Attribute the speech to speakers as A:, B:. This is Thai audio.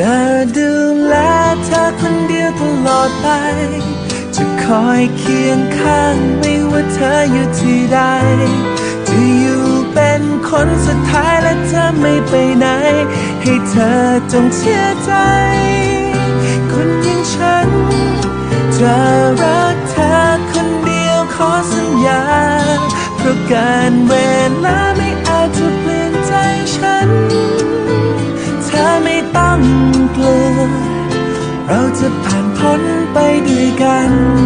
A: จะดูแลเธอคนเดียวตลอดไป จะคอยเคียงข้างไม่ว่าเธออยู่ที่ใด จะอยู่เป็นคนสุดท้ายและจะไม่ไปไหน ให้เธอจงเชื่อใจ คนอย่างฉัน จะรักเธอคนเดียวขอสัญญา เพราะการเวลา ไม่ต้องกลือ เราจะผ่านพ้นไปด้วยกัน